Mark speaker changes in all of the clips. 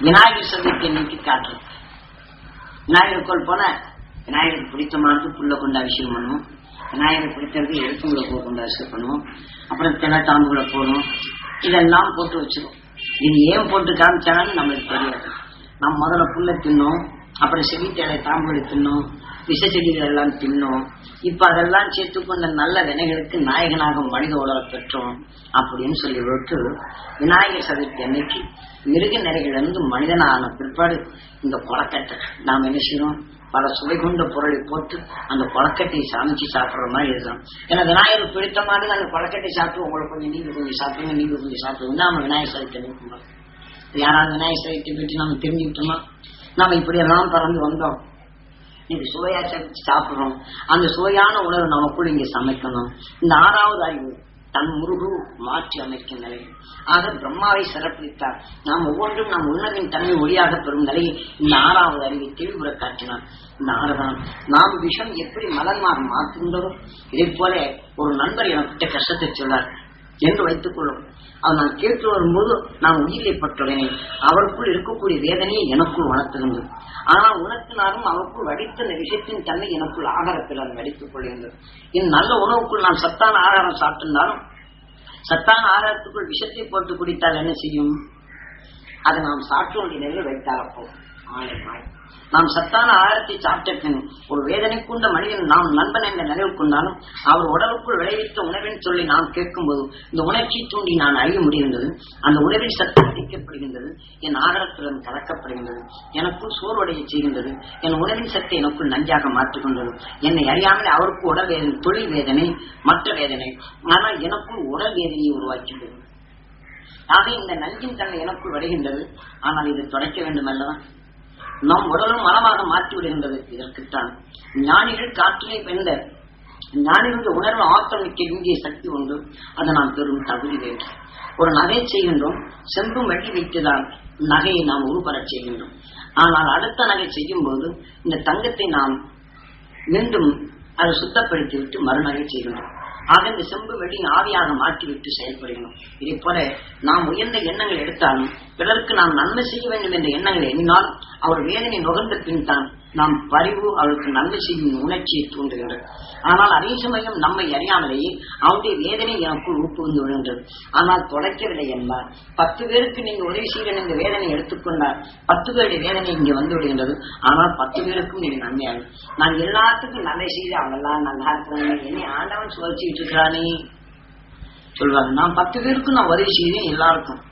Speaker 1: விநாயகர் சதுர்த்தி அன்னைக்கு காட்டுறது விநாயகர் கோல் போன விநாயகருக்கு பிடித்தமானது புல்ல கொண்டு அபிஷேகம் பண்ணுவோம். விநாயகர் பிடித்தது எழுத்துங்களை போக கொண்டு அபிஷேகம் பண்ணுவோம். அப்புறம் தினத்தாம்புகளை போகணும் இதெல்லாம் போட்டு வச்சிருவோம். இது ஏன் போட்டு காமிச்சாலும் நம்மளுக்கு தெரியாது. நம்ம முதல்ல புல்ல தின்னோம். அப்புறம் செடித்தேலை தாம்பூலை தின்னோம். விஷ செடிகள் எல்லாம் தின்னோம். இப்ப அதெல்லாம் சேர்த்து கொண்ட நல்ல வினைகளுக்கு நாயகனாக மனித உலக பெற்றோம் அப்படின்னு சொல்லி விட்டு விநாயகர் சதுர்த்தி அன்னைக்கு மிருக நிறைகளிலிருந்து மனிதனான பிற்பாடு இந்த கொலக்கட்டை நாம் என்ன செய்யறோம்? பல சுவை கொண்ட பொருளை போட்டு அந்த கொலக்கட்டையை சமைச்சு சாப்பிடுற மாதிரி இருக்கணும் ஏன்னா விநாயகர் பிடித்த மாதிரி அந்த கொலக்கட்டை சாப்பிட்டு உங்களுக்கு கொஞ்சம் நீங்க கொஞ்சம் சாப்பிடுங்க நீங்க கொஞ்சம் சாப்பிடுங்க. நாம விநாயகர் சதுர்த்தி அன்னைக்கு யாராவது விநாயகர் சதுர்த்தி பற்றி நம்ம தெரிஞ்சுக்கிட்டோமா? நாம இப்படி எல்லாம் பறந்து வந்தோம். இது சுவையா சாப்பிடுறோம். அந்த சுவையான உணவு நமக்குள் இங்க சமைக்கணும். இந்த ஆறாவது அறிவு தன் முருகு மாற்றி அமைக்கும் நிலை. ஆக பிரம்மாவை சிறப்பித்தார். நாம் ஒவ்வொன்றும் நம் உணவின் தன்மை ஒளியாக பெறும் நிலையை இந்த ஆறாவது அறிவை தெளிவுற காட்டினார். இந்த ஆறுதான் நாம் விஷம் எப்படி மலர்மார் மாற்றுகின்றோம்? இதை போல ஒரு நண்பர் எனக்கு கஷ்டத்தை சொன்னார். என்று வைத்துக் கொள்ளும். அது நான் கேட்டு வரும்போது நான் உயிரை பற்றுடனே அவருக்குள் இருக்கக்கூடிய வேதனையை எனக்குள் உணர்த்துகின்றது. ஆனால் உனக்கு நானும் அவருக்குள் வடித்த இந்த விஷயத்தின் தன்மை எனக்குள் ஆகாரத்தில் அது வடித்துக் கொள்கின்றது. என் நல்ல உணவுக்குள் நான் சத்தான ஆகாரம் சாப்பிட்டிருந்தாலும் சத்தான ஆகாரத்துக்குள் விஷத்தை போட்டு குடித்தால் என்ன செய்யும்? அதை நாம் சாற்ற வேண்டிய நிலையில் வைத்தால் அப்போ ஆலை மாய். நாம் சத்தான ஆகாரத்தை சாப்பிட்ட பின் ஒரு வேதனை கொண்ட மனிதன் நாம் நண்பன் என்ற நினைவு கொண்டாலும் அவர் உடலுக்குள் விளைவித்த உணவின் சொல்லி நாம் கேட்கும்போது இந்த உணர்ச்சி தூண்டி நான் அறிய முடிகின்றது. அந்த உணவில் சத்து அளிக்கப்படுகின்றது என் ஆகாரத்துடன் கலக்கப்படுகின்றது. எனக்குள் சோர்வடைய செய்கின்றது. என் உணவின் சத்தை எனக்குள் நஞ்சாக மாற்றுகின்றது. என்னை அறியாமல் அவருக்கு உடல் வேதனை தொழில் வேதனை மற்ற வேதனை. ஆனால் எனக்குள் உடல் வேதனையை உருவாக்கின்றது. ஆக இந்த நஞ்சின் தன்மை எனக்குள் வருகின்றது. ஆனால் இது தொடக்க வேண்டும் அல்லவா நம் உடலும் மனமாக மாற்றி விடுகின்றது. இதற்குத்தான் ஞானிகள் காற்றிலே பெண்ட ஞானிகளுடைய உணர்வு ஆக்கிரமிக்க இந்திய சக்தி உண்டு. அதை நாம் பெரும் தகுதி வேண்டும். ஒரு நகை செய்கின்றோம். செம்பும் வெள்ளி வைத்துதான் நகையை நாம் உருப்பெறச் செய்கின்றோம். ஆனால் அடுத்த நகை செய்யும் போது இந்த தங்கத்தை நாம் மீண்டும் அதை சுத்தப்படுத்தி விட்டு மறுநகை செய்கின்றோம். ஆக இந்த செம்பு வெள்ளி ஆவியாக மாற்றிவிட்டு செயல்படுகிறோம் இதை போல நாம் உயர்ந்த எண்ணங்கள் எடுத்தாலும் பிறருக்கு நாம் நன்மை செய்ய வேண்டும் என்ற எண்ணங்களை எண்ணினால் அவர் வேதனை நுகர்ந்த பின் தான் நாம் பரிவு அவளுக்கு நன்மை செய்யும் உணர்ச்சியை தூண்டுகின்றது. ஆனால் அதே சமயம் நம்மை அறியாமலேயே அவருடைய வேதனை எனக்குள் ஊப்புந்து விடுகின்றது. ஆனால் தொடக்கவில்லை என்பார். பத்து பேருக்கு நீங்க உதவி செய்கிற இந்த வேதனை எடுத்துக்கொண்டால் பத்து பேருடைய வேதனை இங்கே வந்து விடுகின்றது. ஆனால் பத்து பேருக்கும் நீங்க நன்மையாகும் நான் எல்லாத்துக்கும் நன்மை செய்து அவங்கெல்லாம் நல்லா இருக்கிறாங்க என்னை ஆண்டவன் சுழற்சிட்டு இருக்கிறானே. சொல்வாங்க நான் பத்து பேருக்கும் நான் உதவி செய்தேன் எல்லாருக்கும்.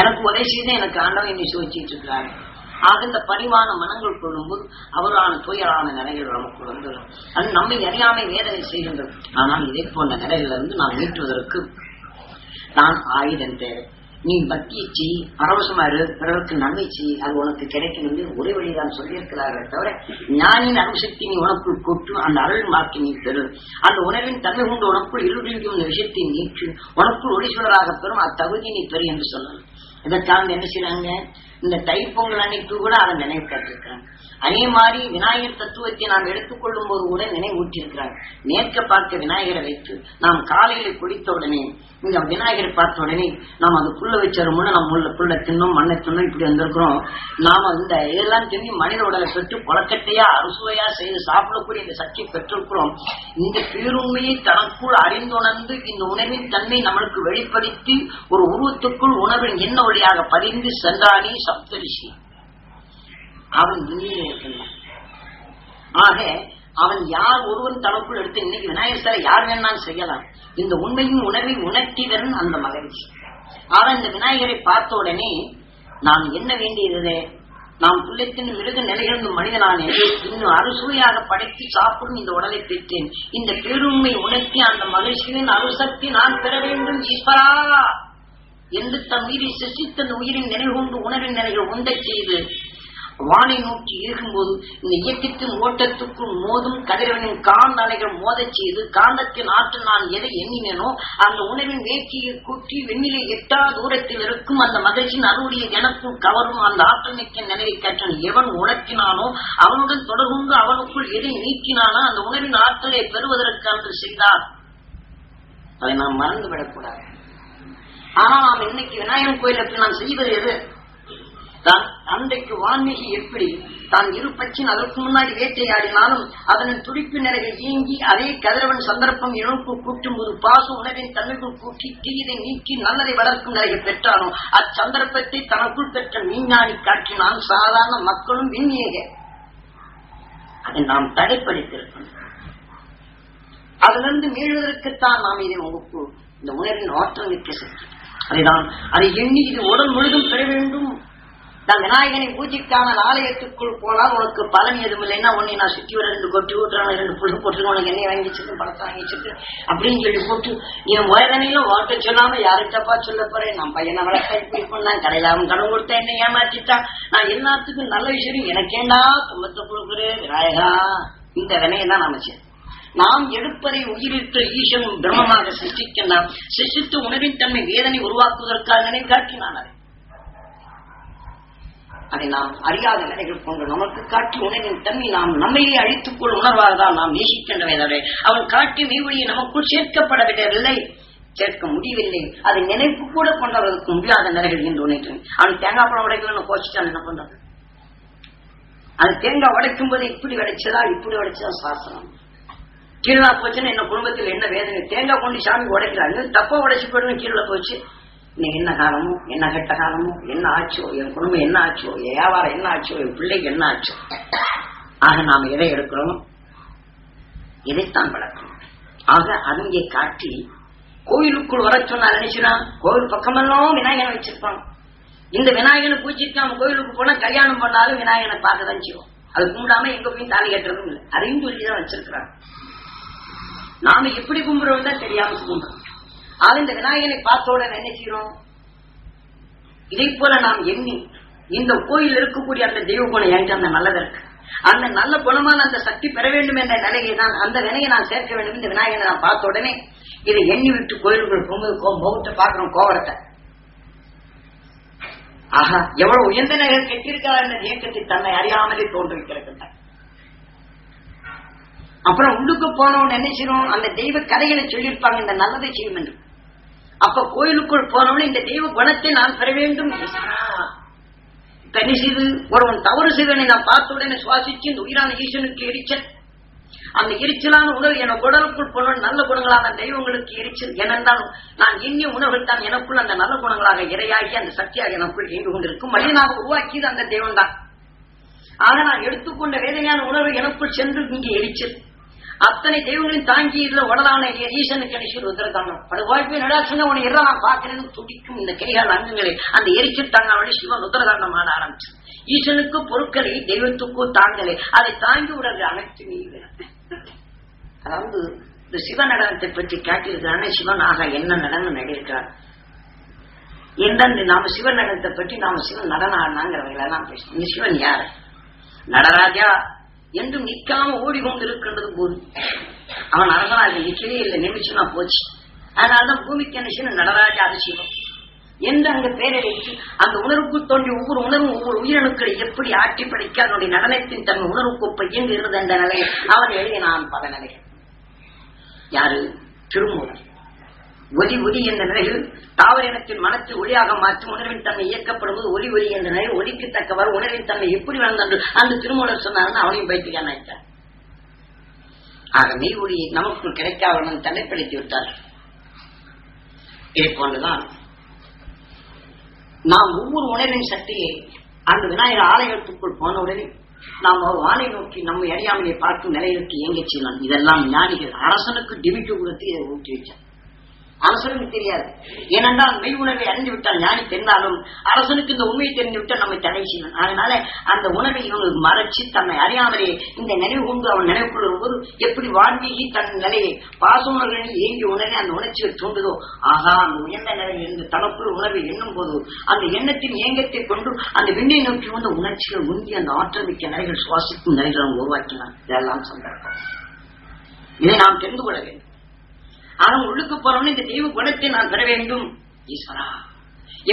Speaker 1: எனக்கு உதவி செய்தேன் எனக்கு ஆண்டவன் என்னை சுழற்சிட்டு இருக்கிறாரு. ஆக இந்த பரிவான மனங்கள் கொள்ளும்போது அவரான துயரான நிலைகள் நமக்கு வந்துடும். அது நம்மை அறியாமை வேதனை செய்கின்றது. ஆனால் இதே போன்ற நிலையிலிருந்து நாம் மீட்டுவதற்கு நான் ஆயுதம் தேவை. நீ பக்தியை செய் பரவசமா இரு பிறருக்கு நன்மை செய் அது உனக்கு கிடைக்கும் என்று ஒரே வழிதான் சொல்லியிருக்கிறார்கள் தவிர ஞானின் அணுசக்தி நீ உனக்குள் கொட்டு அந்த அருள் மாற்றி நீ பெறு. அந்த உணவின் தன்மை கொண்டு உனக்குள் இருளியும் இந்த விஷயத்தை நீற்று உனக்குள் ஒளீஸ்வரராக பெறும் அத்தகுதி நீ பெறு என்று சொல்லலாம். இதற்காக என்ன செய்யறாங்க இந்த தைப்பொங்கல் அன்னைக்கு கூட அதை நினைவு கேட்டிருக்கிறாங்க அதே மாதிரி விநாயகர் தத்துவத்தை நாம் எடுத்துக்கொள்ளும் போது கூட நினைவூட்டியிருக்கிறாங்க நேர்க்க பார்க்க விநாயகரை வைத்து நாம் காலையில குளித்த உடனே இந்த விநாயகரை பார்த்த உடனே நாம் அது புள்ள வச்சிருமோன்னு நம்ம உள்ள புள்ள தின்னும் மண்ணை தின்னும் இப்படி வந்திருக்கிறோம். நாம இந்த இதெல்லாம் தின்னி மனித உடலை பெற்று கொலக்கட்டையா அறுசுவையா செய்து சாப்பிடக்கூடிய இந்த சக்தி பெற்றிருக்கிறோம். இந்த பேருண்மையை தனக்குள் அறிந்துணர்ந்து இந்த உணவின் தன்மை நம்மளுக்கு வெளிப்படுத்தி ஒரு உருவத்துக்குள் உணவின் என்ன வழியாக பதிந்து சென்றானே சப்தரிஷி. அவன் இங்கேயே இருக்கின்றான் ஆக அவன் யார் ஒருவன் தனக்குள் எடுத்து இன்னைக்கு விநாயகர் சிலை யார் வேணாலும் செய்யலாம். இந்த உண்மையும் உணர்வை உணர்த்திவரன் அந்த மகிழ்ச்சி ஆக இந்த விநாயகரை பார்த்த உடனே நாம் என்ன வேண்டியது? நாம் புள்ளத்தின் மிருக நிலையிலிருந்து மனிதனானே. இன்னும் அறுசுவையாக படைத்து சாப்பிடும் இந்த உடலை பெற்றேன். இந்த பேருண்மை உணர்த்தி அந்த மகிழ்ச்சியின் அருசக்தி நான் பெற வேண்டும் ஈஸ்வரா. என்று தன் உயிரை சிசித்த உயிரின் நினைவு கொண்டு உணவின் நிலைகள் உண்டச் செய்து வானை நோக்கி இருக்கும்போது இந்த இயக்கத்தின் ஓட்டத்துக்குள் மோதும் கதிரவனின் காந்த அலைகள் மோதச் செய்து காந்தத்தின் ஆற்றல் நான் எதை எண்ணினேனோ அந்த உணவின் வேட்சியை கூட்டி வெண்ணிலை எட்டா தூரத்தில் இருக்கும் அந்த மகிழ்ச்சியின் அருடைய எனக்குள் கவரும் அந்த ஆற்றல் மிக்க நிலையை கற்றன் எவன் உணர்த்தினானோ அவனுடன் தொடர்புண்டு அவனுக்குள் எதை நீக்கினானோ அந்த உணவின் ஆற்றலை பெறுவதற்கு அன்று செய்தார். அதை நாம் மறந்து விடக்கூடாது ஆனா நாம் இன்னைக்கு விநாயகர் கோயிலுக்கு நாம் செய்வது எது? தான் அன்றைக்கு வான்மீகி எப்படி தான் இரு பச்சின் அதற்கு முன்னாடி வேட்டையாடினாலும் அதனின் துடிப்பு நிலைகள் நீங்கி அதே கதிரவன் சந்தர்ப்பம் இழப்பு கூட்டும் போது பாச உணவின் தன்மைக்குள் கூட்டி தீயதை நீக்கி நல்லதை வளர்க்கும் நிலையை பெற்றானோ அச்சந்தர்ப்பத்தை தனக்குள் பெற்ற விஞ்ஞானி காட்டினான் சாதாரண மக்களும் விண்ணியக. அதை நாம் தடைப்படுத்திருக்கணும் அதிலிருந்து மீள்வதற்குத்தான் நாம் இதை உங்களுக்கு இந்த உணர்வின் ஆற்றல் மிக்க சக்தி அதுதான் அதை எண்ணி இது உடல் முழுதும் பெற வேண்டும். நான் விநாயகனை பூஜைக்கான ஆலயத்துக்குள் போனால் உனக்கு பலன் எதுவும் இல்லைன்னா உன்னை நான் சுற்றி வர ரெண்டு கொட்டி ஊற்றுறாங்க ரெண்டு புல்லு போட்டு உனக்கு எண்ணெய் வாங்கி வச்சிருக்கேன் பழத்தை வாங்கி வச்சிருக்கேன் அப்படின்னு சொல்லி போட்டு என் வயதனையிலும் வாட்ட சொல்லாம யார்கிட்டப்பா சொல்ல போறேன்? நான் பையனை வளர்க்க இப்படி பண்ணேன் கடையில அவன் கடன் கொடுத்தா என்ன ஏமாற்றிட்டான். நான் எல்லாத்துக்கும் நல்ல விஷயம் எனக்கேண்டா துன்பத்தை கொடுக்குறேன் விநாயகா? இந்த வினையை தான் நாம நாம் எடுப்பதை உயிரிட்டு ஈசனும் பிரம்மமாக சிருஷ்டிக்கின்றான். சிருஷ்டித்து உணவின் தன்மை வேதனை உருவாக்குவதற்காக காட்டினான் அதை நாம் அறியாத நிலைகள் கொண்டு நமக்கு காட்டி உணவின் தன்மை நாம் நம்மையே அழித்துக் உணர்வாக தான் நாம் நேசிக்கின்றவை தவிர அவன் காட்டி மெய்வழியை நமக்குள் சேர்க்கப்படவில்லை சேர்க்க முடியவில்லை. அதை நினைப்பு கூட கொண்டவர்களுக்கு முடியாத நிலைகள் என்று உணர்கிறேன். அவன் தேங்காய் பழம் உடைக்கணும்னு கோச்சிட்டான் என்ன பண்றது? அது தேங்காய் உடைக்கும் போது இப்படி உடைச்சதா இப்படி உடைச்சதா சாஸ்திரம். கீழே போச்சுன்னா என்ன குடும்பத்தில் என்ன வேதனை? தேங்காய் கொண்டு சாமி உடைக்கிறாங்க. தப்பா உடைச்சு போயிடும் கீழே போச்சு. இன்னைக்கு என்ன காலமோ என்ன கெட்ட காலமோ என்ன ஆச்சோ என் குடும்பம் என்ன ஆச்சோ என் வியாபாரம் என்ன ஆச்சோ என் பிள்ளைக்கு என்ன ஆச்சோ. ஆக நாம் எதை எடுக்கிறோம் இதைத்தான் வளர்க்கணும் ஆக அங்கே காட்டி கோயிலுக்குள் வர சொன்னா நினைச்சுனா கோவில் பக்கமெல்லாம் விநாயகனை வச்சிருப்பான். இந்த விநாயகனை பூஜிக்காம கோயிலுக்கு போனா கல்யாணம் பண்ணாலும் விநாயகனை பார்க்க தான் செய்வோம் அது கும்பிடாம எங்க போய் தாலி கட்டுறதும் இல்லை. அதையும் சொல்லிதான் வச்சிருக்கிறாங்க நாம எப்படி கும்பிடுறோம் தான் தெரியாம கும்பிடுறோம். ஆக இந்த விநாயகனை பார்த்த உடனே நினைக்கிறோம் இதை போல நாம் எண்ணி இந்த கோயில் இருக்கக்கூடிய அந்த தெய்வ குணம் என்கிட்ட அந்த நல்லது இருக்கு. அந்த நல்ல குணமான அந்த சக்தி பெற வேண்டும் என்ற நிலையை தான் அந்த வினையை நான் சேர்க்க வேண்டும். இந்த விநாயகனை நான் பார்த்த உடனே இதை எண்ணி விட்டு கோயிலுக்குள் போகும்போது கோ- முகத்தை பார்க்கிறோம் கோவரத்தை. ஆஹா எவ்வளவு உயர்ந்த நகர் கெட்டிருக்கிறார் என்ற இயக்கத்தை தன்னை அறியாமலே தோன்றுவிக்கிறது அப்புறம் உள்ளுக்கு போனவன் நினைச்சிரும் அந்த தெய்வ கதைகளை சொல்லியிருப்பாங்க இந்த நல்லதை செய்யும் என்று. அப்ப கோயிலுக்குள் போனவன இந்த தெய்வ குணத்தை நான் பெற வேண்டும் தனி செய்து? ஒருவன் தவறு செய்தவனை நான் பார்த்த உடனே சுவாசிச்சு இந்த உயிரான ஈசனுக்கு எரிச்சல். அந்த எரிச்சலான உணவு என உடலுக்குள் போனவன் நல்ல குணங்களான தெய்வங்களுக்கு எரிச்சல். ஏனென்றால் நான் எண்ணிய உணவுகள் தான் எனக்குள் அந்த நல்ல குணங்களாக இரையாகி அந்த சக்தியாக எனக்குள் இயங்கி கொண்டிருக்கும். மனிதனாக உருவாக்கியது அந்த தெய்வம் தான் ஆக நான் எடுத்துக்கொண்ட வேதனையான உணர்வு எனக்குள் சென்று இங்கே எரிச்சல். அத்தனை தெய்வங்களையும் தாங்கி இதுல உடலான ஈசனுக்கு அடிச்சு உத்தரகாண்டம் படு வாய்ப்பு நடா உன்னை உன நான் பார்க்கிறேன்னு துடிக்கும் இந்த கைகால் அங்கங்களை அந்த எரிச்சல் தாங்க சிவன் உத்தரகாண்டம் ஆட ஆரம்பிச்சு ஈசனுக்கு பொருட்களை தெய்வத்துக்கும் தாங்கலை அதை தாங்கி விடுறது அனைத்து நீங்க அதாவது இந்த சிவ நடனத்தை பற்றி காட்டியிருக்கிறானே சிவன் ஆக என்ன நடனம் நடிக்கிறார் எந்தெந்த நாம சிவ நடனத்தை பற்றி நாம சிவன் நடனம் ஆடினாங்கிறவங்களெல்லாம் பேசணும் இந்த சிவன் யாரு? நடராஜா என்றும் நிற்காம ஓடிக்கொண்டிருக்கின்றது போது அவன் அரசனாக நிற்கவே இல்லை நிமிஷமா போச்சு. அதனாலதான் பூமிக்கு என்ன நடராஜ அதிசயம் அது என்று அங்க பேரை அந்த உணர்வுக்கு தோன்றிய ஒவ்வொரு உணர்வும் ஒவ்வொரு உயிரணுக்களை எப்படி ஆட்டி படைக்க அதனுடைய நடனத்தின் தன் உணர்வுக்கு ஒப்ப இயங்குகிறது என்ற நிலையை அவன் எழுதினான் பல நிலைகள். யாரு? திருமூலர். ஒலி ஒலி என்ற நிலையில் தாவர இனத்தின் மனத்தை ஒளியாக மாற்றும் உணர்வின் தன்மை இயக்கப்படுவது ஒலி ஒலி என்ற நிலையில் ஒலிக்கு தக்கவாறு உணர்வின் தன்மை எப்படி வளர்ந்தன்று அந்த திருமூலர் சொன்னார்னு அவனையும் பைத்தியான் ஆயிட்டார் ஆக மெய் ஒளி நமக்கு கிடைக்காதவன் தலைப்படுத்தி விட்டார். இதே போன்றுதான் நாம் ஒவ்வொரு உணர்வின் சக்தியை அந்த விநாயகர் ஆலயத்துக்குள் போன உடனே நாம் வானை நோக்கி நம்மை அறியாமையை பார்க்கும் நிலையிற்கு இயங்கச் செய்யலாம் இதெல்லாம் ஞானிகள் அரசனுக்கு டிவிட்டு கொடுத்து இதை ஊற்றி வச்சார் அரசனுக்கு தெரியாது. ஏனென்றால் மெய் உணர்வை அறிந்து விட்டால் ஞானி தெரிந்தாலும் அரசனுக்கு இந்த உண்மையை தெரிந்து விட்டால் நம்மை தடை செய்யணும் அதனால அந்த உணர்வை இவங்க மறைச்சு தன்னை அறியாமலே இந்த நினைவு கொண்டு அவன் நினைவுக்குள் வரும்போது எப்படி வான்மீகி தன் நிலையை பாச உணர்வுகளில் உடனே உணர்வை அந்த உணர்ச்சியை தூண்டுதோ ஆகா அந்த உயர்ந்த நிலையில் இருந்து தனக்குள் உணர்வை எண்ணும் போது அந்த எண்ணத்தின் இயங்கத்தை கொண்டு அந்த விண்ணை நோக்கி வந்த உணர்ச்சிகள் உந்தி அந்த ஆற்றல் மிக்க நிலைகள் சுவாசிக்கும் நிலைகள் உருவாக்கினான். இதெல்லாம் சந்தர்ப்பம். இதை நாம் தெரிந்து கொள்ள வேண்டும். ஆனால் உள்ளுக்கு போறவன இந்த தெய்வ குணத்தை நான் பெற வேண்டும். ஈஸ்வரா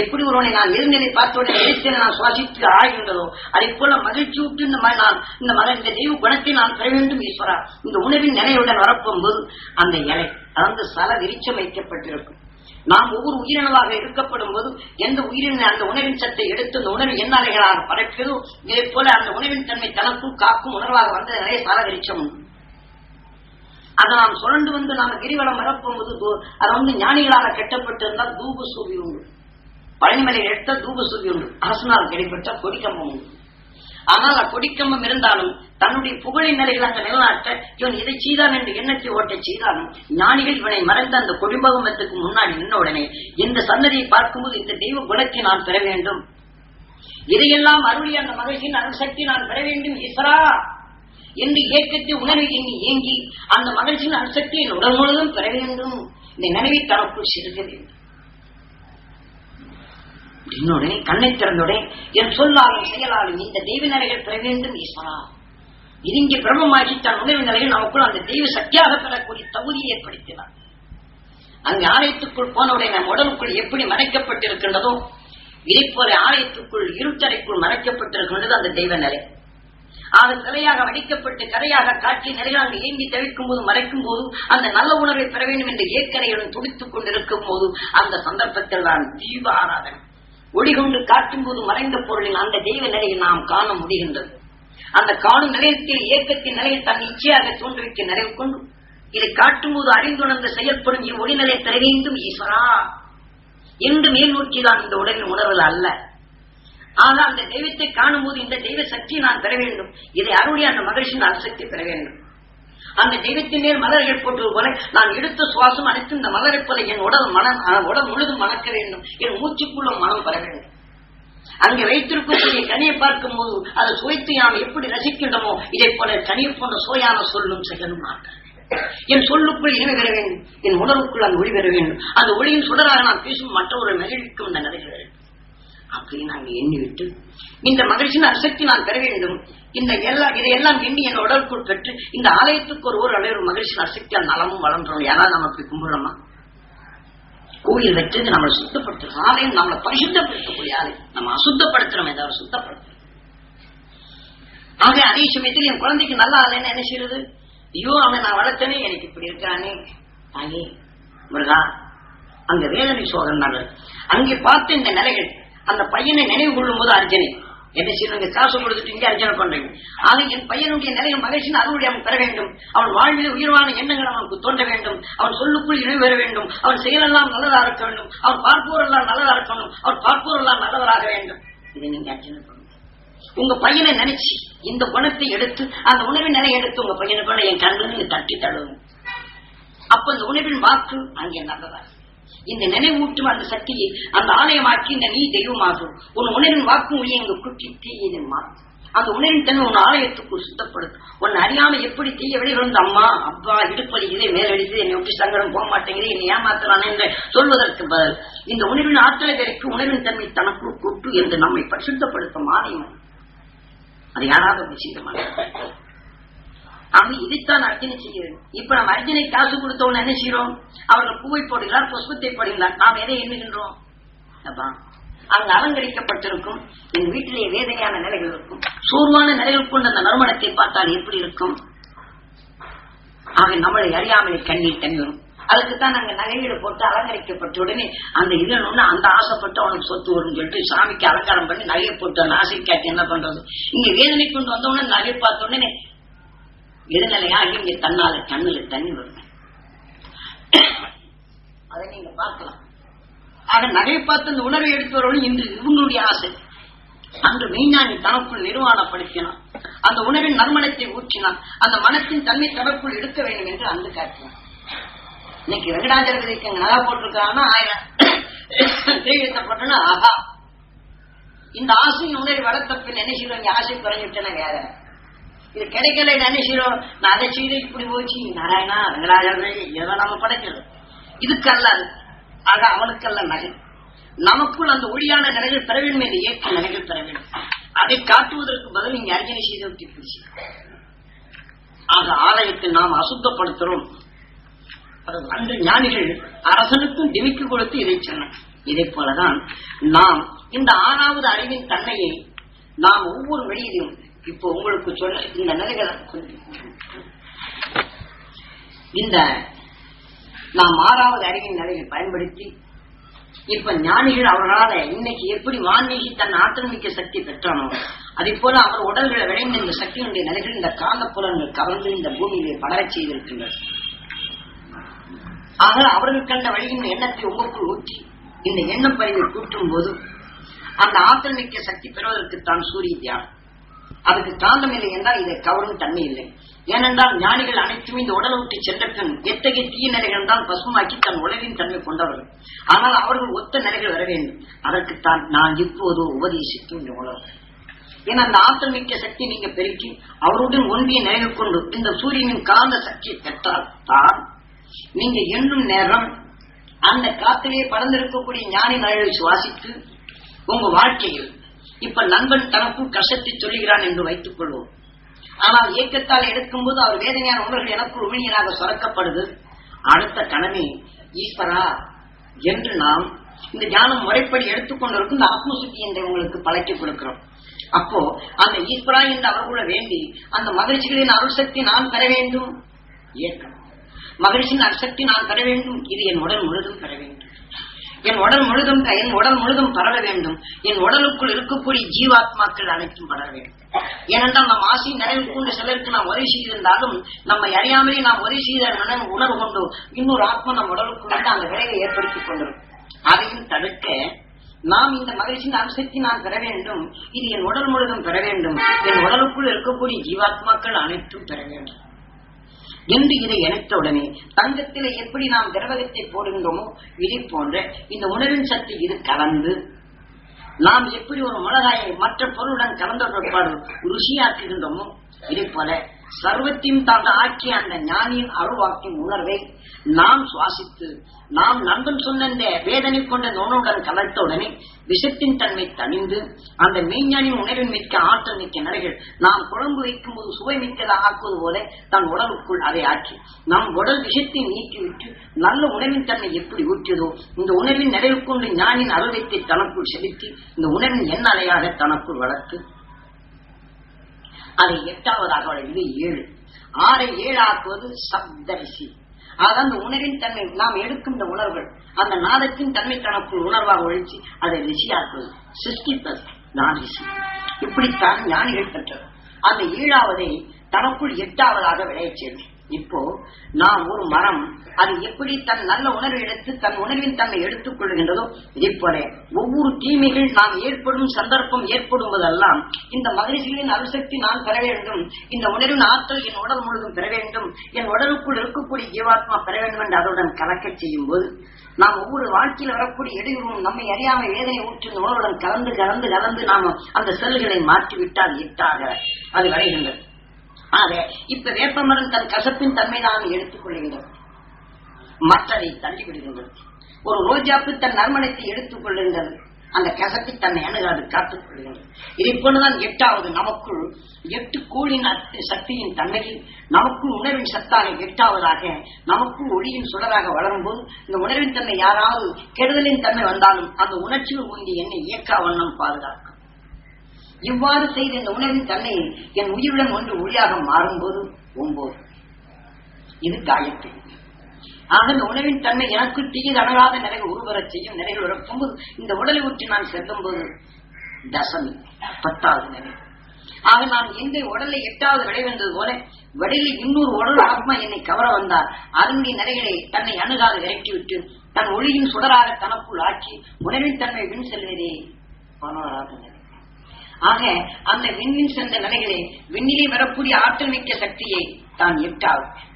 Speaker 1: எப்படி ஒருவனை நான் இருந்ததை பார்த்தோட எழுத்தை நான் சுவாசித்து ஆகின்றதோ அதை போல மகிழ்ச்சி விட்டு இந்த மாதிரி நான் இந்த மகன் இந்த தெய்வ குணத்தை நான் பெற வேண்டும் ஈஸ்வரா. இந்த உணவின் நிலையுடன் வரப்போகும்போது அந்த இலை அதாவது சல விரிச்சம் வைக்கப்பட்டிருக்கும். நாம் ஒவ்வொரு உயிரினமாக இருக்கப்படும் போது எந்த உயிரின அந்த உணவின் சத்தை எடுத்து அந்த உணவு எண்ணாலைகளாக படைப்பதோ இதை போல அந்த உணவின் தன்மை தனக்கும் காக்கும் உணர்வாக வந்த நிறைய சாலகரிச்சம் உண்டு. அதை நாம் சுரண்டு வந்து நாம் கிரிவலம் வரப்பும் போது தூ- வந்து ஞானிகளாக கட்டப்பட்டு இருந்தால் தூப சூபி உண்டு. பழனிமலையில் எடுத்த தூப சூபி உண்டு. அரசனால் கிடைப்பட்ட கொடிக்கம்பம் உண்டு. ஆனால் அக்கொடிக்கம்பம் இருந்தாலும் தன்னுடைய புகழின் நிலையில் அங்க நிலநாட்ட இவன் இதை செய்தான் என்று எண்ணத்தை ஓட்ட செய்தாலும் ஞானிகள் இவனை மறைந்த அந்த கொடிபகமத்துக்கு முன்னாடி நின்ன உடனே இந்த சந்ததியை பார்க்கும்போது இந்த தெய்வ குலத்தை நான் பெற வேண்டும். இதையெல்லாம் அருளி அந்த மகிழ்ச்சியின் அருள் சக்தி நான் பெற வேண்டும் ஈஸ்வரா! என்று ஏக்கத்தை உணர்வை எண்ணி ஏங்கி அந்த மகிழ்ச்சியின் அருள் என் உடல் முழுவதும் பெற வேண்டும். இந்த நினைவை தனக்குள் சிறுக வேண்டும் என்னுடனே கண்ணை திறந்துடனே என் சொல்லாலும் செயலாலும் இந்த தெய்வ நிலைகள் பெற வேண்டும் ஈஸ்வரா. இது பிரம்மமாகி தன் உணர்வு நிலையில் நமக்குள் அந்த தெய்வ சக்தியாக பெறக்கூடிய தகுதியை ஏற்படுத்தினார். அங்கு ஆலயத்துக்குள் போனவுடைய நம் உடலுக்குள் எப்படி மறைக்கப்பட்டிருக்கின்றதோ இதை போல ஆலயத்துக்குள் இருட்டறைக்குள் மறைக்கப்பட்டிருக்கின்றது அந்த தெய்வ நிலை. அது சிலையாக வடிக்கப்பட்டு கரையாக காற்றி நிறைய ஏங்கி தவிர்க்கும் போது மறைக்கும் போது அந்த நல்ல உணர்வை பெற வேண்டும் என்ற ஏக்கரையுடன் துடித்துக் கொண்டிருக்கும் போது அந்த சந்தர்ப்பத்தில் தான் தீப ஆராதனை. ஒளி கொண்டு காட்டும் போது மறைந்த பொருளின் அந்த தெய்வ நிலையை நாம் காண முடிகின்றது. அந்த காணும் நிலையத்தில் இயக்கத்தின் நிலையில் தன் இச்சையாக தோன்றுவிக்க நிறைவு கொண்டு இதை காட்டும் போது அறிந்துணர்ந்து செயல்படும் இவ்வொளி நிலை ஈஸ்வரா. என்று மேல் நோக்கிதான் இந்த உடலின் உணர்வு அல்ல. ஆனால் அந்த தெய்வத்தை காணும் போது இந்த தெய்வ சக்தியை நான் பெற வேண்டும். இதை அருளி அந்த மகிழ்ச்சி நான் சக்தி பெற வேண்டும். அந்த தெய்வத்தின் மேல் மலர்கள் போட்டது போல நான் எடுத்த சுவாசம் அனைத்து இந்த மலரை போல என் உடல் மனம் உடல் முழுதும் மணக்க வேண்டும். என் மூச்சுக்குள்ள மனம் பெற வேண்டும். அங்கே வைத்திருக்கக்கூடிய கனியை பார்க்கும் போது அதை சுவைத்து நாம் எப்படி ரசிக்கின்றோமோ இதை போல கனியை போன்ற சுவையான சொல்லும் செயலும் என் சொல்லுக்குள் இணை பெற வேண்டும். என் உணர்வுக்குள் அந்த ஒளி பெற வேண்டும். அந்த ஒளியின் சுடராக நான் பேசும் மற்றவர்கள் மகிழ்விக்கும் இந்த நிலைகள். வேண்டும் அப்படின்னு நாங்கள் எண்ணிவிட்டு இந்த மகிழ்ச்சியின் அசக்தி நான் பெற வேண்டும். இந்த எல்லா இதையெல்லாம் எண்ணி என் உடலுக்குள் பெற்று இந்த ஆலயத்துக்கு ஒரு ஒரு அளவு மகிழ்ச்சியின் அசக்தியால் நலமும் வளர்ந்துடும் யாராவது நம்ம போய் கும்பிடுறோமா? கோயில் வெற்றது நம்மளை சுத்தப்படுத்துறோம் ஆலயம் நம்மளை பரிசுத்தப்படுத்தக்கூடிய ஆலயம். நம்ம அசுத்தப்படுத்துறோம் ஏதாவது சுத்தப்படுத்துறோம் ஆக அதே சமயத்தில் என் குழந்தைக்கு நல்லா ஆலைன்னு என்ன செய்யறது ஐயோ அவன் நான் வளர்த்தனே எனக்கு இப்படி இருக்கானே. தாயே முருகா அங்க வேதனை சோதனை அங்கே பார்த்து இந்த நிலைகள் அந்த பையனை நினைவு கொள்ளும் போது அர்ஜனை என்ன செய்யணும் காசு கொடுத்துட்டு இங்கே அர்ஜனை பண்றீங்க? ஆக என் பையனுடைய நிலையை மகிழ்ச்சி அருளுடைய அவன் பெற வேண்டும். அவன் வாழ்வில் உயர்வான எண்ணங்கள் அவனுக்கு தோன்ற வேண்டும். அவன் சொல்லுக்குள் இணை பெற வேண்டும். அவன் செயலெல்லாம் நல்லதாக இருக்க வேண்டும். அவன் பார்ப்போரெல்லாம் நல்லதாக இருக்க வேண்டும். அவன் பார்ப்போரெல்லாம் நல்லவராக வேண்டும். இதை நீங்க அர்ச்சனை பண்ணுங்க. உங்க பையனை நினைச்சு இந்த குணத்தை எடுத்து அந்த உணவின் நிலையை எடுத்து உங்க பையனை பண்ண என் கண்ணு நீங்க தட்டி தழுவும் அப்ப இந்த உணவின் வாக்கு அங்கே நல்லதா? இந்த நினைவூட்டும் அந்த சக்தியை அந்த ஆலயமாக்கி இந்த நீ தெய்வமாகும் உன் உணரின் வாக்கும் மொழியை அங்கு குட்டி தீயினை மாற்றும் அந்த உணரின் தன்மை உன் ஆலயத்துக்குள் சுத்தப்படுத்தும் உன் அறியாம எப்படி தீய வெளியில் வந்து அம்மா அப்பா இடுப்படி இதே மேலடித்து என்னை விட்டு சங்கடம் போக மாட்டேங்குது என்னை ஏமாத்தலான என்று சொல்வதற்கு பதில் இந்த உணர்வின் ஆற்றலை வரைக்கும் உணர்வின் தன்மை தனக்குள் கூட்டு என்று நம்மை பரிசுத்தப்படுத்தும் ஆலயம். அது யாராவது அப்படி செய்ய மாட்டாங்க ஆக இதைத்தான் அர்ச்சனை செய்ய வேண்டும் இப்ப நம்ம அர்ச்சனை காசு கொடுத்தவங்க என்ன செய்யறோம்? அவர்கள் பூவை போடுகிறார் புஷ்பத்தை போடுகிறார். நாம் எதை எண்ணுகின்றோம்? அப்பா அங்கு அலங்கரிக்கப்பட்டிருக்கும் என் வீட்டிலே வேதனையான நிலைகள் இருக்கும். சோர்வான நிலைகள் கொண்ட அந்த நறுமணத்தை பார்த்தால் எப்படி இருக்கும்? ஆக நம்மளை அறியாமலே கண்ணீர் தண்ணி வரும் அதுக்குத்தான் நாங்க நகையீடு போட்டு அலங்கரிக்கப்பட்ட உடனே அந்த இது அந்த ஆசைப்பட்டு அவனுக்கு சொத்து வரும்னு சொல்லிட்டு சாமிக்கு அலங்காரம் பண்ணி நகையை போட்டு அந்த ஆசை காட்டி என்ன பண்றது? இங்க வேதனை கொண்டு வந்த உடனே நகை பார்த்த உடனே எதிர்நிலையாகி இங்க தன்னால கண்ணுல தண்ணி வரும். அதை நீங்க பார்க்கலாம். ஆக நகை பார்த்து அந்த உணர்வை எடுப்பவர்களும் இன்று இவங்களுடைய ஆசை. அன்று மெய்ஞானி தனக்குள் நிர்வாணப்படுத்தினான். அந்த உணவின் நறுமணத்தை ஊற்றினான். அந்த மனத்தின் தன்மை தனக்குள் எடுக்க வேண்டும் என்று அன்று காட்டினான். இன்னைக்கு வெங்கடாஜர் விதைக்கு நகா போட்டிருக்காங்கன்னா ஆயிரம் தெரிவித்த போட்டோன்னா ஆஹா. இந்த ஆசையின் உணர்வை வளர்த்த பின் என்ன செய்வாங்க? ஆசை குறைஞ்சிட்டேன்னா வேற. இது கிடைக்கல என்ன செய்யறோம் நான் அதை செய்து இப்படி போச்சு. நாராயணா வெங்கடாஜலபதி ஏதோ நம்ம படைக்கிறது. இதுக்கல்ல அது ஆக அவனுக்கல்ல நகை. நமக்குள் அந்த ஒளியான நிலைகள் பெற வேண்டும் என்று இயக்க நிலைகள் பெற வேண்டும் அதை காட்டுவதற்கு பதில் இங்கே அர்ஜனை செய்து விட்டு பிடிச்சு ஆக ஆலயத்தை நாம் அசுத்தப்படுத்துறோம். அது அன்று ஞானிகள் அரசனுக்கும் டிமிக்கு கொடுத்து இதை சொன்னார் இதை போலதான் நாம் இந்த ஆறாவது அறிவின் தன்மையை நாம் ஒவ்வொரு வெளியிலும் இப்போ உங்களுக்கு சொல்ல இந்த நிலைகளை இந்த நாம் ஆறாவது அறிவின் நிலையை பயன்படுத்தி இப்ப ஞானிகள் அவர்களால இன்னைக்கு எப்படி வான்மீகி தன் ஆற்றல்மிக்க சக்தி பெற்றானோ அதே போல அவர் உடல்களை விளைந்த இந்த சக்தியினுடைய நிலைகள் இந்த காலப்புலன்கள் கவர்ந்து இந்த பூமியிலே படரச் செய்திருக்கின்றனர். ஆக அவர்கள் கண்ட வழியின் எண்ணத்தை உங்களுக்குள் ஊற்றி இந்த எண்ணம் பதிவை கூட்டும் போது அந்த ஆற்றல் மிக்க சக்தி பெறுவதற்கு தான் சூரிய தியானம். அதுக்கு காந்தம் இல்லை என்றால் இதை கவரும் தன்மை இல்லை. ஏனென்றால் ஞானிகள் அனைத்தும் இந்த உடலை விட்டு சென்ற பின் எத்தகைய தீய நிலைகள் தான் பசுமாக்கி தன் உலகின் தன்மை கொண்டவர்கள். ஆனால் அவர்கள் ஒத்த நிலைகள் வர வேண்டும். அதற்குத்தான் நான் இப்போது உபதேசிக்கும் இந்த உலகம். ஏன்னா அந்த ஆற்றல் மிக்க சக்தி நீங்க பெருக்கி அவருடன் ஒன்றிய நிலைவு கொண்டு இந்த சூரியனின் காந்த சக்தியை பெற்றால் தான் நீங்க எண்ணும் நேரம் அந்த காத்திலே பறந்திருக்கக்கூடிய ஞானி நிழலை சுவாசித்து உங்க வாழ்க்கையில் இப்ப நண்பன் தனக்கும் கஷ்டத்தை சொல்லுகிறான் என்று வைத்துக் கொள்வோம். ஆனால் ஏக்கத்தால் எடுக்கும்போது அவர் வேதனையான உணர்வுகள் எனக்குள் உமிழியனாக சுரக்கப்படுது. அடுத்த கணமே ஈஸ்வரா என்று நாம் இந்த ஞானம் முறைப்படி எடுத்துக்கொண்டிருக்கும் இந்த ஆத்மசுத்தி என்று உங்களுக்கு பழக்கி கொடுக்கிறோம். அப்போ அந்த ஈஸ்வரா என்று அவர்களை வேண்டி அந்த மகிழ்ச்சிகளின் அருள்சக்தி நான் பெற வேண்டும்? ஏக்கம் மகிழ்ச்சியின் அருசக்தி நான் பெற வேண்டும். இது என் உடல் முழுதும் பெற வேண்டும். என் உடல் முழுதும் என் உடல் முழுதும் பரவ வேண்டும். என் உடலுக்குள் இருக்கக்கூடிய ஜீவாத்மாக்கள் அனைத்தும் பரவ வேண்டும். ஏனென்றால் நம் ஆசை நிறைவு கொண்டு சிலருக்கு நாம் உதவி செய்திருந்தாலும் நம்மை அறியாமலே நாம் உதவி செய்த நினைவு உணர்வு கொண்டு இன்னொரு ஆத்மா நம் உடலுக்குள் வந்து அந்த விளைவை ஏற்படுத்திக் கொண்டிருக்கும். அதையும் தடுக்க நாம் இந்த மகிழ்ச்சியின் அம்சத்தை நான் பெற வேண்டும். இது என் உடல் முழுதும் பெற வேண்டும். என் உடலுக்குள் இருக்கக்கூடிய ஜீவாத்மாக்கள் அனைத்தும் பெற வேண்டும். என்று இதை இணைத்தவுடனே தங்கத்திலே எப்படி நாம் திரவகத்தை போடுகின்றோமோ இதை போன்ற இந்த உணர்வின் சக்தி இது கலந்து நாம் எப்படி ஒரு மிளகாயை மற்ற பொருளுடன் கலந்த பிற்பாடு ருசியாக்குகின்றோமோ இதை போல சர்வத்தையும் தாங்க ஆக்கிய அந்த ஞானியின் அருள்வாக்கின் உணர்வை நாம் சுவாசித்து நாம் நண்பன் சொன்ன இந்த வேதனை கொண்ட நோனுடன் கலந்த உடனே விஷத்தின் தன்மை தணிந்து அந்த மெய்ஞானின் உணர்வின் மிக்க ஆற்றல் மிக்க நிலைகள் நாம் குழம்பு வைக்கும் போது சுவை மிக்கதாக ஆக்குவது போல தன் உடலுக்குள் அதை ஆக்கி நம் உடல் விஷத்தை நீக்கிவிட்டு நல்ல உணவின் தன்மை எப்படி ஊற்றியதோ இந்த உணர்வின் நிறைவு கொண்டு ஞானின் அருள்வைத்தை தனக்குள் செலுத்தி இந்த உணர்வின் எண்ண அலையாக தனக்குள் வளர்த்து அதை எட்டாவதாக வளர்ந்து ஏழு. ஆறை ஏழாக்குவது சப்தரிசி. அதாவது அந்த உணர்வின் தன்மை நாம் எடுக்கும் இந்த உணர்வுகள் அந்த நாதத்தின் தன்மை தனக்குள் உணர்வாக ஒழிச்சு அதை ரிஷியாக்குவது. சிருஷ்டிப்பது நான் ரிஷி. இப்படித்தான் ஞானிகள் பெற்றது அந்த ஏழாவதை தனக்குள் எட்டாவதாக விளையச் செய்யும் இப்போ நாம் ஒரு மரம் அது எப்படி தன் நல்ல உணர்வு எடுத்து தன் உணர்வின் தன்மை எடுத்துக் கொள்கின்றதோ இதேபோல ஒவ்வொரு தீமைகள் நாம் ஏற்படும் சந்தர்ப்பம் ஏற்படுவதெல்லாம் இந்த மகிழ்ச்சிகளின் அணுசக்தி நான் பெற வேண்டும் இந்த உணர்வின் ஆற்றல் என் உடல் முழுதும் பெற வேண்டும் என் உடலுக்குள் இருக்கக்கூடிய ஜீவாத்மா பெற வேண்டும் என்று அதனுடன் கலக்கச் செய்யும் போது நாம் ஒவ்வொரு வாழ்க்கையில் வரக்கூடிய இடையூறும் நம்மை அறியாம வேதனை ஊற்றி இந்த உணவுடன் கலந்து கலந்து கலந்து நாம் அந்த செல்களை மாற்றிவிட்டால் எட்டாக அது வரைகின்றது. ஆக இப்ப வேப்பமரம் தன் கசப்பின் தன்மை நாம் எடுத்துக் கொள்கின்றது மற்றதை தள்ளிவிடுகின்றது ஒரு ரோஜாப்பு தன் நறுமணத்தை எடுத்துக் கொள்கின்றது அந்த கசப்பை தன்னை அணுகாது காத்துக் கொள்கின்றது இதை போலதான் எட்டாவது நமக்குள் எட்டு கோளின் சக்தியின் தன்மையில் நமக்குள் உணர்வின் சத்தான எட்டாவதாக நமக்குள் ஒளியின் சுடராக வளரும் போது இந்த உணர்வின் தன்மை யாராவது கெடுதலின் தன்மை வந்தாலும் அந்த உணர்ச்சிகள் உந்தி என்னை இயக்கா வண்ணம் பாதுகாக்கும். இவ்வாறு செய்த இந்த உணவின் தன்மை என் உயிருடன் ஒன்று ஒளியாக மாறும்போது ஒன்போது இது காயத்ரி ஆக இந்த உணவின் தன்மை எனக்கு தீயது அணுகாத நிலைகள் உருவரச் செய்யும் நிலைகள் போது இந்த உடலை ஊற்றி நான் செல்லும் போது தசமி பத்தாவது நிலை. ஆக நான் எந்த உடலை எட்டாவது விளைவென்றது போல வெளியில் இன்னொரு உடல் ஆத்மா என்னை கவர வந்தார். அதனுடைய நிலைகளை தன்னை அணுகாது விரட்டிவிட்டு தன் ஒளியின் சுடராக தனக்குள் ஆக்கி உணவின் தன்மை வின் செல்வதே. பதினோராவது நிலை. ஆக அந்த விண்ணில் சென்ற நிலைகளே விண்ணிலே வரக்கூடிய ஆற்றல் மிக்க சக்தியை தான் எட்டாவது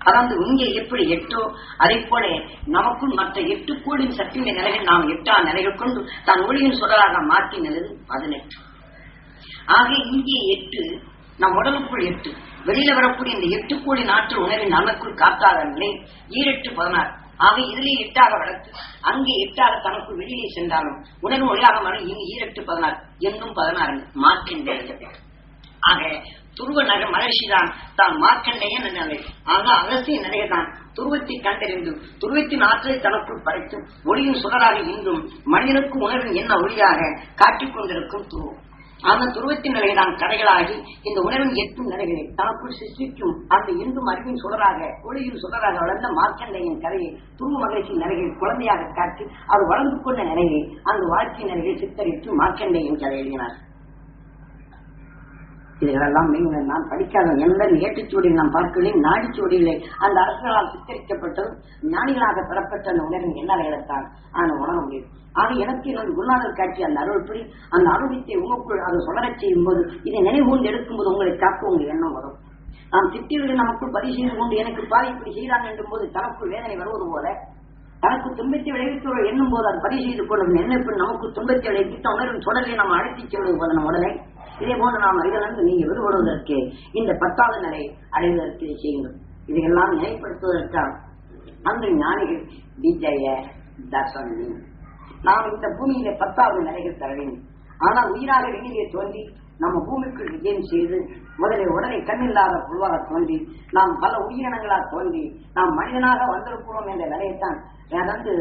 Speaker 1: அதாவது இங்கே எப்படி எட்டோ அதை போல நமக்கும் மற்ற எட்டு கோடியின் சக்தியின் நிலைகள் நாம் எட்டா நிலைகள் கொண்டு தான் ஒளியின் சுடராக மாற்றினது பதினெட்டு. ஆக இங்கே எட்டு நம் உடலுக்குள் எட்டு வெளியில வரக்கூடிய இந்த எட்டு கோடி நாட்டு உணவின் நமக்குள் காத்தாத நிலை ஈரெட்டு பதினாறு. ஆக இதிலே எட்டாக வளர்த்து அங்கே எட்டாக தனக்கு வெளியிலே சென்றாலும் உணர்வு ஒளியாக மாறும் இங்கு ஈரெட்டு பதினாறு என்னும் பதினாறு மாற்றின் ஆக துருவ நக மகர்ஷிதான் தான் மார்க்கண்டையன் என்ற நிலை ஆக அகசிய நிலையதான் துருவத்தை கண்டறிந்து துருவத்தின் ஆற்றலை தனக்குள் படைத்து ஒளியின் சுடராக இன்றும் மனிதனுக்கு உணர்வின் என்ன ஒளியாக காட்டிக் கொண்டிருக்கும் துருவம். அந்த துருவத்தின் நிலைதான் கடைகளாகி இந்த உணர்வின் எட்டும் நிலைகளை தனக்குள் சிருஷ்டிக்கும் அந்த இன்றும் அறிவின் சுடராக ஒளியின் சுடராக வளர்ந்த மார்க்கண்டையின் கதையை துருவ மகிழ்ச்சி நிலையில் குழந்தையாக காட்டி அது வளர்ந்து கொண்ட நிலையை அந்த வாழ்க்கை நிலையை சித்தரித்து மார்க்கண்டையின் கதை எழுதினார் இதுகளெல்லாம் நீங்கள் நான் படிக்காத எந்த ஏற்றுச்சுவடியில் நாம் பார்க்கவில்லை நாடிச்சுவடியிலே அந்த அரசர்களால் சித்தரிக்கப்பட்டதும் ஞானிகளாக பெறப்பட்ட அந்த உணர்வின் என்ன வேலைத்தான் ஆனால் உணர முடியும் ஆக எனக்கு எனது குருநாதர் காட்சி அந்த அருள்படி அந்த அனுபவத்தை உங்களுக்குள் அதை சுடரச் செய்யும் போது இதை நினைவுகூர்ந்து எடுக்கும்போது உங்களை காக்க உங்கள் எண்ணம் வரும். நாம் சித்தியர்கள் நமக்குள் பதிவு செய்து கொண்டு எனக்கு பாதி இப்படி செய்தான் என்றும் போது தனக்குள் வேதனை வருவது போல. தனக்கு துன்பத்தை விளைவித்தோர் எண்ணும் போது அது பதிவு செய்து கொள்ளும் என்ன நமக்கு துன்பத்தை விளைவித்த உணர்வின் தொடரை நாம் அழைத்துச் செல்வது போல நம் உடலை. இதே போன்று நாம் இதிலிருந்து நீங்க விடுபடுவதற்கு இந்த பத்தாவது நிலை அடைவதற்கு இதை செய்யுங்கள். இதையெல்லாம் நிலைப்படுத்துவதற்காக அந்த ஞானிகள் விஜய தசமி நாம் இந்த பூமியில பத்தாவது நிலைகள் தர வேண்டும் ஆனால் உயிராக வெளியே தோன்றி நம்ம பூமிக்குள் விஜயம் செய்து முதலில் உடலை கண்ணில்லாத புல்வாக தோன்றி நாம் பல உயிரினங்களாக தோன்றி நாம் மனிதனாக வந்திருக்கிறோம் என்ற நிலையைத்தான் அதாவது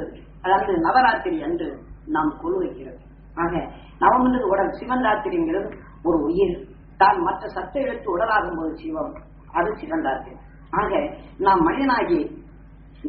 Speaker 1: அதாவது நவராத்திரி அன்று நாம் கொழு வைக்கிறோம் ஆக நவமன்றது உடல் சிவன் ராத்திரிங்கிறது ஒரு உயிர். தான் மற்ற சத்த எழுத்து உடலாகும் போது சிவம் அது சிறந்தார்கள் ஆக நாம் மனிதனாகி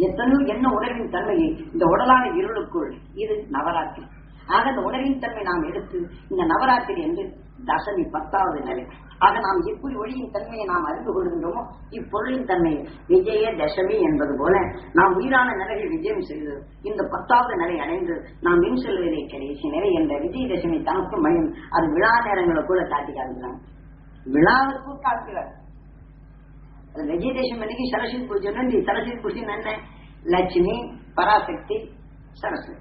Speaker 1: எத்தனையோ என்ன உடலின் தன்மையை இந்த உடலான இருளுக்குள் இது நவராத்திரி. ஆக அந்த உணர்வின் தன்மை நாம் எடுத்து இந்த நவராத்திரி என்று தசமி பத்தாவது நிலை. ஆக நாம் எப்படி ஒளியின் தன்மையை நாம் அறிந்து கொள்கின்றோமோ இப்பொருளின் தன்மை விஜய தசமி என்பது போல நாம் உயிரான நிலைகள் விஜயம் செய்து இந்த பத்தாவது நிலை அடைந்து நாம் மின் செல்வதை கடைசி நிலை என்ற விஜயதசமி தனக்கு மயம் அது விழா நேரங்களை கூட காட்டி காட்டுகிறாங்க விழாவுக்கும் காட்டுகிறார். அது விஜயதசமி அன்னைக்கு சரஸ்வதி பூஜை சரஸ்வதி பூஜை என்ன? லட்சுமி பராசக்தி சரஸ்வதி.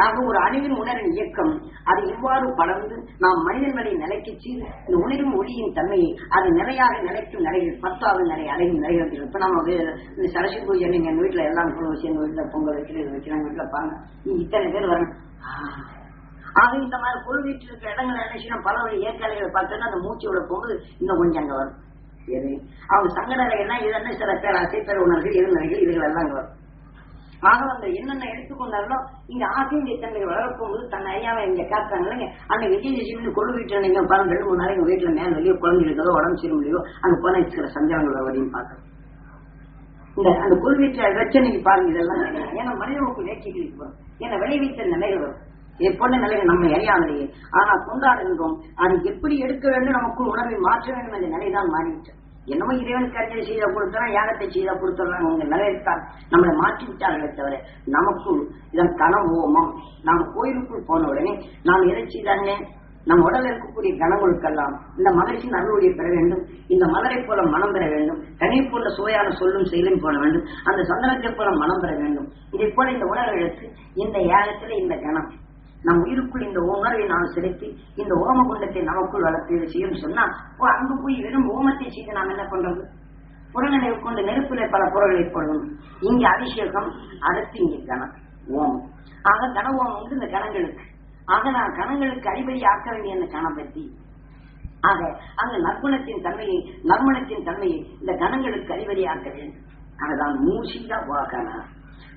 Speaker 1: ஆக ஒரு அணுவின் உணரின் இயக்கம் அது இவ்வாறு படர்ந்து நாம் மனிதன்களை நிலைக்கு செய்து இந்த உணரும் ஒளியின் தன்மையை அது நிலையாக நிலைக்கும் நிலைகள் பத்தாவது நிலை அடையும் நிலைகள் இப்ப நம்ம இந்த சரஸ்வதி பூஜை நீங்க எங்க வீட்டுல எல்லாம் கொண்டு வச்சு எங்க வீட்டுல பொங்கல் வைக்கிறது வைக்கிறாங்க வீட்டுல பாருங்க. நீ இத்தனை பேர் வரணும் ஆக இந்த மாதிரி கொள் வீட்டில் இருக்கிற இடங்களை நினைச்சுன்னா பல வழி ஏற்காலைகளை பார்த்தோன்னா அந்த மூச்சோட போகுது இன்னும் கொஞ்சம் அங்க வரும். அவங்க சங்கடலைன்னா இது சில பேர் அசை பேர் உணர்வுகள் இருந்தவர்கள் இதுகள் எல்லாம் அங்க வரும். ஆக அந்த என்னென்ன எடுத்துக்கொண்டார்களோ இங்க ஆசிய தன்மை வளர்க்கும்போது தன் ஐயாவை இங்க காத்தாங்க அந்த விஜய் விஜயம்னு கொள்ளு வீட்டுல நீங்க பாருங்க ரெண்டு மூணு நாளைக்கு வீட்டுல மேல வெளியே குழந்தை இருக்கதோ உடம்பு சரி முடியோ அங்க போன இருக்கிற சஞ்சலங்கள் வரையும் பார்க்கணும் இந்த அந்த கொள் வச்சு நீங்க பாருங்க இதெல்லாம் ஏன்னா மனிதனுக்கு வேட்கைகளுக்கு வரும். ஏன்னா விளைவித்த நிலைகள் வரும். எப்பொழுது போன்ற நிலைகள் நம்ம அறியாமலேயே ஆனா கொண்டாடுகின்றோம். அது எப்படி எடுக்க வேண்டும் நமக்கு உணர்வை மாற்ற வேண்டும் என்ற நிலைதான் மாறிவிட்டது. என்னமோ இறைவன் கருத்தை செய்த கொடுத்தா யாகத்தை செய்த கொடுத்துறாங்க அவங்க நிலையத்தான் நம்மளை மாற்றி விட்டார்களே தவிர நமக்குள் இதன் கனவோமம் நாம் கோயிலுக்குள் போன உடனே நாம் எதை செய்தாங்க? நம் உடல் இருக்கக்கூடிய கணங்களுக்கெல்லாம் இந்த மகிழ்ச்சியின் அருளுடைய பெற வேண்டும். இந்த மலரை போல மனம் பெற வேண்டும். கனி போல சுவையான சொல்லும் செயலும் போட வேண்டும். அந்த சந்தனத்தை போல மனம் பெற வேண்டும். இதை போல இந்த உணர்வை இந்த யாகத்துல இந்த கணம். நம் உயிருக்குள் இந்த உணர்வை நாம் செலுத்தி இந்த ஓம குண்டத்தை நமக்குள் வளர்த்து செய்யும் சொன்னா ஓ, அங்கு போய் வெறும் ஓமத்தை செய்து நாம் என்ன பண்றது? புறநிலை கொண்டு நெருப்பிலே பல பொருள்களை போடணும். இங்க அபிஷேகம் அடுத்து இங்க கணம் ஓமம். ஆக கன ஓமம் வந்து இந்த கணங்களுக்கு. ஆக நான் கணங்களுக்கு அடிப்படை ஆக்க வேண்டிய அந்த கணம் பற்றி. ஆக அந்த நற்குணத்தின் தன்மையை நர்மணத்தின் தன்மையை இந்த கணங்களுக்கு அறிவறியாக்க வேண்டும். அதுதான் மூசிகா வாகனா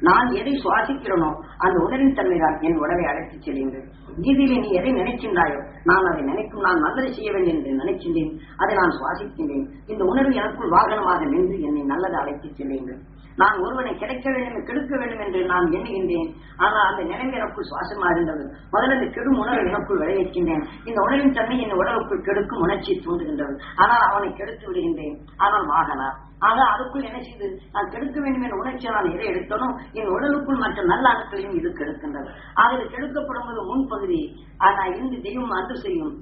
Speaker 1: நான் எதை சுவாசிக்கிறனோ அந்த உணரின் தன்மைதான் என் உடலை அழைத்துச் செல்கின்றது கீதையிலே நீ எதை நினைக்கின்றாயோ நான் அதை நினைக்கும் நான் நல்லது செய்ய வேண்டும் என்று நினைக்கின்றேன். அதை நான் சுவாசிக்கின்றேன். இந்த உணர்வு எனக்குள் வாகனமாக நின்று என்னை நல்லது அழைத்துச் செல்லுங்கள். நான் ஒருவனை கிடைக்க வேண்டும் கெடுக்க வேண்டும் என்று நான் எண்ணுகின்றேன். ஆனால் அந்த நினைவு எனக்குள் சுவாசமாக இருந்தது. முதல்ல இந்த கெடும் உணர்வு எனக்குள் விளைவிக்கின்றேன் இந்த உணவின் தன்மை என் உடலுக்குள் கெடுக்கும் உணர்ச்சி தூண்டுகின்றது. ஆனால் அவனை கெடுத்து விடுகின்றேன். ஆனால் வாகனா? ஆக அதுக்குள் என்ன செய்து? நான் கெடுக்க வேண்டும் என்ற உணர்ச்சி நான் எதை எடுத்தனும் என் உடலுக்குள் மற்ற நல்ல அணுக்களையும் இது கெடுக்கின்றது. ஆக இது கெடுக்கப்படும் போது முன்பகுதி ஆனா இருந்து தெய்வம் அது செய்யும்.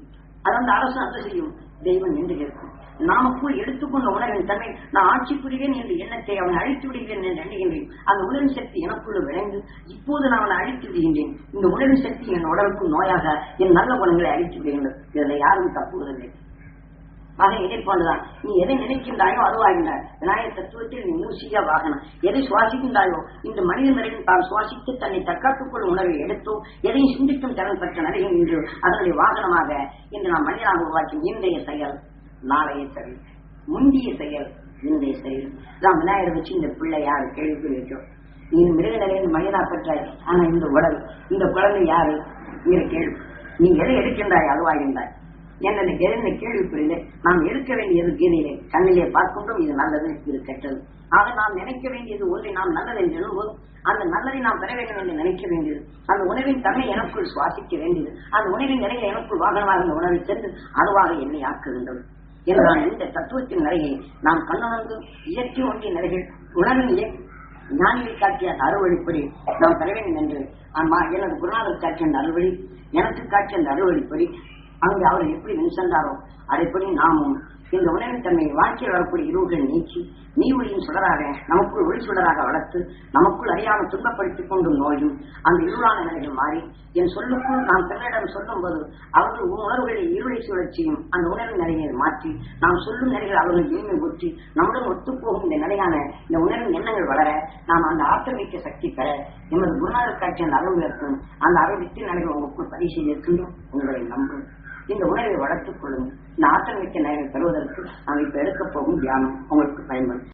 Speaker 1: அதாவது அந்த அரசு அது செய்யும். தெய்வம் என்று கேட்கும் நாமக்குள் எடுத்துக்கொண்ட உணர்வின் தன்மை நான் ஆட்சி புரிவேன் என்ற எண்ணத்தை அவனை அழித்து விடுகிறேன் என்று எண்ணுகின்றேன். அந்த உணர்வின் சக்தி எனக்குள்ள விளைந்து இப்போது நான் அவனை அழித்து விடுகின்றேன். இந்த உணர்வின் சக்தி என் உடலுக்கும் நோயாக என் நல்ல குணங்களை அழித்து விடுகின்றது. இதில் யாரும் தப்புவதில்லை ஆக இதை நீ எதை நினைக்கின்றாயோ அதுவாகின்றாய் விநாயகர் தத்துவத்தில் நீ மூசியா வாகனம். எதை சுவாசிக்கின்றாயோ இந்த மனித நிலையில் தான் சுவாசித்து தன்னை தற்காத்துக் கொள்ளும் உணர்வை எடுத்தோ எதையும் சிந்திக்கும் திறன் பெற்ற நிலையும் இன்று அதனுடைய வாகனமாக இன்று நாம் மனிதனாக உருவாக்கும் இன்றைய செயல் நாளைய செயல் முந்திய செயல் இன்றைய செயல். தான் விநாயகர் வச்சு இந்த பிள்ளை யாரு? கேள்வி வைக்கும் நீ மிருக நிலையில் மனிதனா பெற்றாய். ஆனா இந்த உடல் இந்த குழந்தை யாரு? என்கிற கேள்வி. நீ எதை எடுக்கின்றாய்? அதுவாகின்றாய் என்ற எழுந்த கேள்வி புரியல நாம் எடுக்க வேண்டியது கீதையிலே கண்ணிலே பார்க்கின்றோம் இது நல்லது இது கெட்டது. ஆக நாம் நினைக்க வேண்டியது ஒன்றை நாம் நல்லது என்று எழும்போது அந்த நல்லதை நாம் பெற வேண்டும் என்று நினைக்க வேண்டியது. அந்த உணவின் தன்மை எனக்குள் சுவாசிக்க வேண்டியது. அந்த உணவின் நிறைய எனக்குள் வாகனமாக உணவை சென்று அதுவாக என்னை ஆக்குகின்றது. என்றால் இந்த தத்துவத்தின் நிலையை நாம் கண்ணுணர்ந்து இயற்கை ஒன்றிய நிலைகள் உணவின் ஞானியை காட்டிய அந்த அறுவழிப்படி நாம் பெற வேண்டும் என்று அம்மா எனது குருநாதர் காட்டிய அந்த அறுவழி எனக்கு காட்டிய அந்த அறுவழிப்படி அங்கு அவர் எப்படி முன் சென்றாரோ அதைப்படி நாமும். இந்த உணவின் தன்மை வாழ்க்கையில் வரக்கூடிய இருவுகளை நீக்கி நீ ஒளியின் சுடராக நமக்குள் ஒளி சுடராக வளர்த்து நமக்குள் அறியாமல் துன்பப்படுத்திக் கொண்டும் நோயும் அந்த இருளான நிலையில் மாறி என் சொல்லுக்குள் நாம் பிறரிடம் சொல்லும் போது அவர்கள் உன் உணர்வுகளை இருளை சுழற்சியும் அந்த உணவின் நிலையை மாற்றி நாம் சொல்லும் நிலைகள் அவர்கள் இனிமை ஊற்றி நம்முடன் ஒத்துப்போகும் இந்த நிலையான இந்த உணர்வின் எண்ணங்கள் வளர நாம் அந்த ஆற்றமிக்க சக்தி பெற எமது குருநாதர் காட்சி அந்த அருள் இருக்கும் அந்த அருள் வித்தின் நிலைகள் உங்களுக்குள் பதிவு செய்திருக்கின்றோம். உங்களை நம்பும் இந்த உணர்வை வளர்த்துக் கொள்ளும் இந்த ஆற்றல் மிக்க நேரம் பெறுவதற்கு நாம் இப்ப எடுக்க போகும் தியானம் உங்களுக்கு பயன்படும்.